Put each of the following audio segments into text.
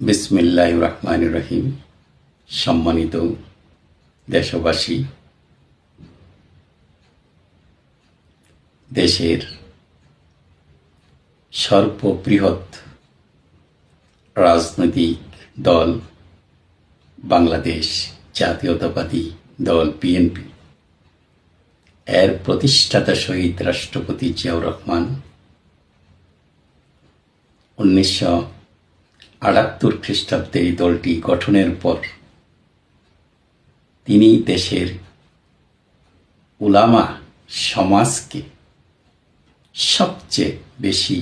বিসমিল্লাহ রহমান রহিম সম্মানিত দেশবাসী, দেশের সর্ববৃহৎ রাজনৈতিক দল, বাংলাদেশ জাতীয়তাবাদী দল, বিএনপি। এর প্রতিষ্ঠাতা শহীদ রাষ্ট্রপতি জিয়াউর রহমান উনিশশো আটাত্তর খ্রিস্টাব্দে এই দলটি গঠনের পর তিনি দেশের উলামা সমাজকে সবচেয়ে বেশি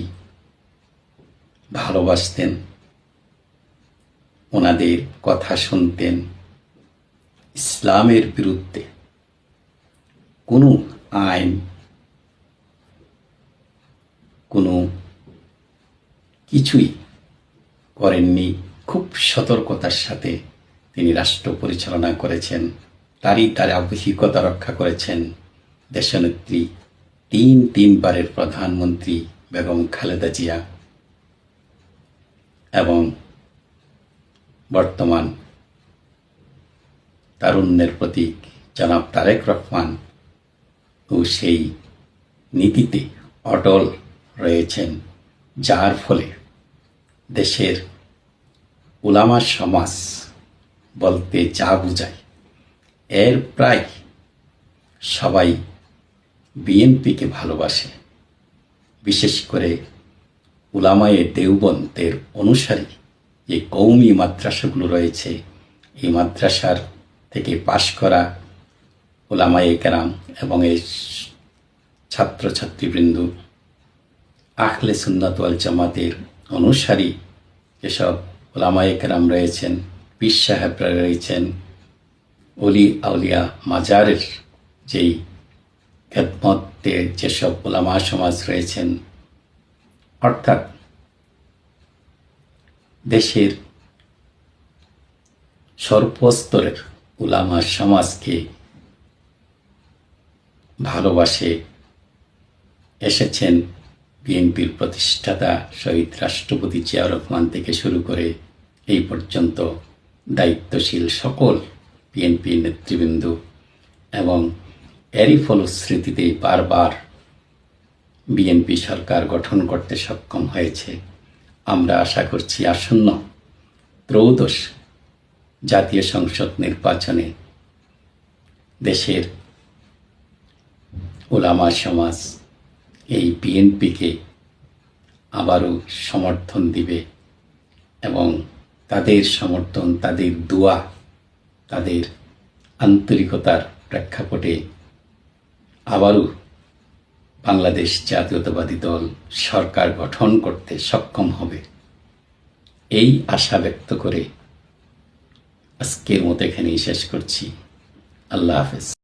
ভালোবাসতেন, ওনাদের কথা শুনতেন, ইসলামের বিরুদ্ধে কোনো আইন, কোনো কিছুই করেননি। খুব সতর্কতার সাথে তিনি রাষ্ট্র পরিচালনা করেছেন, তারই তার আবহিকতা রক্ষা করেছেন। দেশনেত্রী, তিন তিনবারের প্রধানমন্ত্রী বেগম খালেদা জিয়া এবং বর্তমান তারুণ্যের প্রতীক জনাব তারেক রহমান ও সেই নীতিতে অটল রয়েছেন, যার ফলে দেশের উলামা সমাজ বলতে যা বুঝায়, এর প্রায় সবাই বিএনপিকে ভালোবাসে। বিশেষ করে উলামায়ে দেওবন্তের অনুসারী যে কৌমি মাদ্রাসাগুলো রয়েছে, এই মাদ্রাসার থেকে পাশ করা ওলামায়ে কেরাম এবং এই ছাত্রছাত্রীবৃন্দ আখলে সুন্নাত জামাতের অনুসারী যেসব ওলামায়ে কেরাম রয়েছেন, পীর সাহেবরা রয়েছেন অলি আউলিয়া মাজারের যেই খেদমতে যেসব ওলামা সমাজ রয়েছেন, অর্থাৎ দেশের সর্বস্তরের উলামা সমাজকে ভালোবাসে এসেছেন বিএনপির প্রতিষ্ঠাতা শহীদ রাষ্ট্রপতি জিয়াউর রহমান থেকে শুরু করে এই পর্যন্ত দায়িত্বশীল সকল বিএনপি নেতৃবৃন্দ এবং এরই ফলশ্রুতিতে বারবার বিএনপি সরকার গঠন করতে সক্ষম হয়েছে। আমরা আশা করছি আসন্ন ত্রয়োদশ জাতীয় সংসদ নির্বাচনে দেশের ওলামা সমাজ এই বিএনপিকে আবারও সমর্থন দিবে এবং তাদের সমর্থন, তাদের দোয়া, তাদের আন্তরিকতার প্রেক্ষাপটে আবারও বাংলাদেশ জাতীয়তাবাদী দল সরকার গঠন করতে সক্ষম হবে। এই আশা ব্যক্ত করে আজকের মতো এখানেই শেষ করছি। আল্লাহ হাফেজ।